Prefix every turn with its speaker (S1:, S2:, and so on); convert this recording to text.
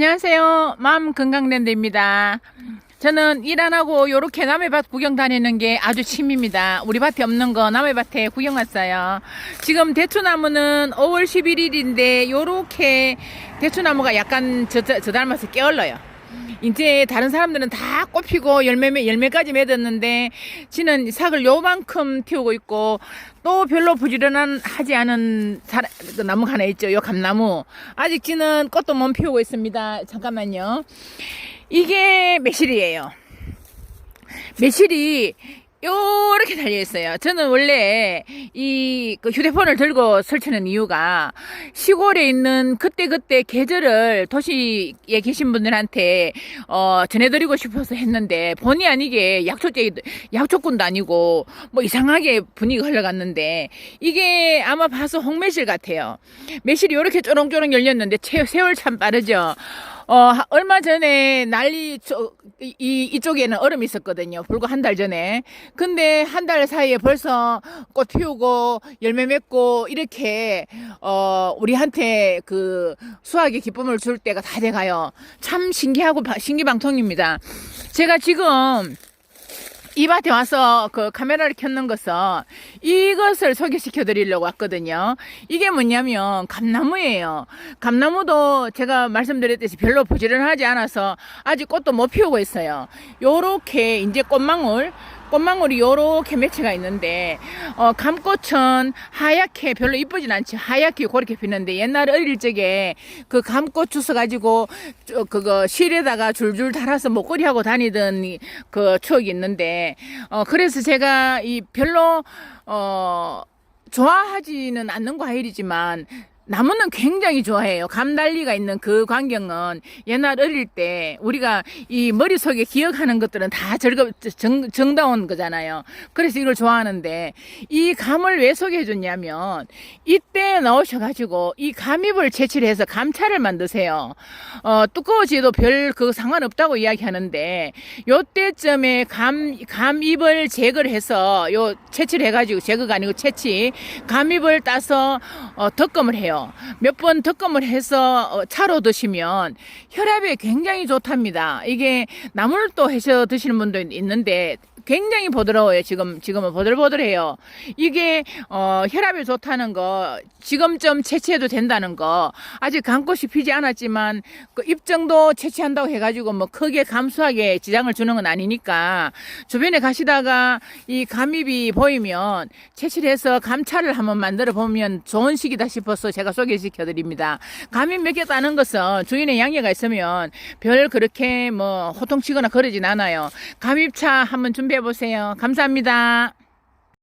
S1: 안녕하세요. 마음 건강랜드입니다. 저는 일 안 하고 요렇게 남의 밭 구경 다니는 게 아주 취미입니다. 우리 밭에 없는 거 남의 밭에 구경 왔어요. 지금 대추나무는 5월 11일인데 요렇게 대추나무가 약간 저, 저, 저 닮아서 깨얼러요. 이제 다른 사람들은 다 꽃피고 열매 열매까지 맺었는데 지는 삭을 요만큼 틔우고 있고 또 별로 부지런한 하지 않은 사, 그 나무가 하나 있죠. 요 감나무 아직 지는 꽃도 못 피우고 있습니다. 잠깐만요. 이게 매실이에요. 매실이 요렇게 달려 있어요. 저는 원래 이 그 휴대폰을 들고 설치는 이유가 시골에 있는 그때그때 계절을 도시에 계신 분들한테 어 전해드리고 싶어서 했는데 본의 아니게 약초제 약초꾼도 아니고 뭐 이상하게 분위기가 흘러갔는데 이게 아마 봐서 홍매실 같아요. 매실이 요렇게 쪼롱쪼롱 열렸는데 체- 세월 참 빠르죠. 어, 하- 얼마 전에 난리, 저, 이, 이- 이쪽에는 얼음이 있었거든요. 불과 한 달 전에. 근데 한 달 사이에 벌써 꽃 피우고, 열매 맺고, 이렇게, 어, 우리한테 그 수학의 기쁨을 줄 때가 다 돼가요. 참 신기하고, 바- 신기방통입니다. 제가 지금, 이 밭에 와서 그 카메라를 켰는 것은 이것을 소개시켜 드리려고 왔거든요. 이게 뭐냐면 감나무예요. 감나무도 제가 말씀드렸듯이 별로 부지런하지 않아서 아직 꽃도 못 피우고 있어요. 요렇게 이제 꽃망울 꽃망울이 요렇게 매체가 있는데 어, 감꽃은 하얗게 별로 이쁘진 않지. 하얗게 그렇게 피는데 옛날에 어릴 적에 그 감꽃 주워 가지고 저, 그거 실에다가 줄줄 달아서 목걸이 하고 다니던 이- 그 추억이 있는데 어 그래서 제가 이 별로 어 좋아하지는 않는 과일이지만 나무는 굉장히 좋아해요. 감달리가 있는 그 광경은 옛날 어릴 때 우리가 이 머릿속에 기억하는 것들은 다 즐겁, 정, 정다운 거잖아요. 그래서 이걸 좋아하는데 이 감을 왜 소개해 줬냐면 이때 나오셔가지고 이 감잎을 채취를 해서 감차를 만드세요. 어, 두꺼워지도 별 그 상관없다고 이야기하는데 요때쯤에 감, 감잎을 제거를 해서 요 채취를 해가지고 제거가 아니고 채취 감잎을 따서 어, 덕금을 해요. 몇 번 덕금을 해서 어, 차로 드시면 혈압에 굉장히 좋답니다. 이게 나물 또 해서 드시는 분도 있는데 굉장히 부드러워요. 지금 지금은 보들보들해요. 이게 어, 혈압에 좋다는 거 지금쯤 채취해도 된다는 거 아직 감꽃이 피지 않았지만 그 입정도 채취한다고 해가지고 뭐 크게 감수하게 지장을 주는 건 아니니까 주변에 가시다가 이 감입이 보이면 채취를 해서 감차를 한번 만들어 보면 좋은 시기다 싶어서 제가 소개시켜 드립니다. 감입 몇개 따는 것은 주인의 양해가 있으면 별 그렇게 뭐 호통치거나 그러진 않아요. 감입차 한번 준비 해 보세요. 감사합니다.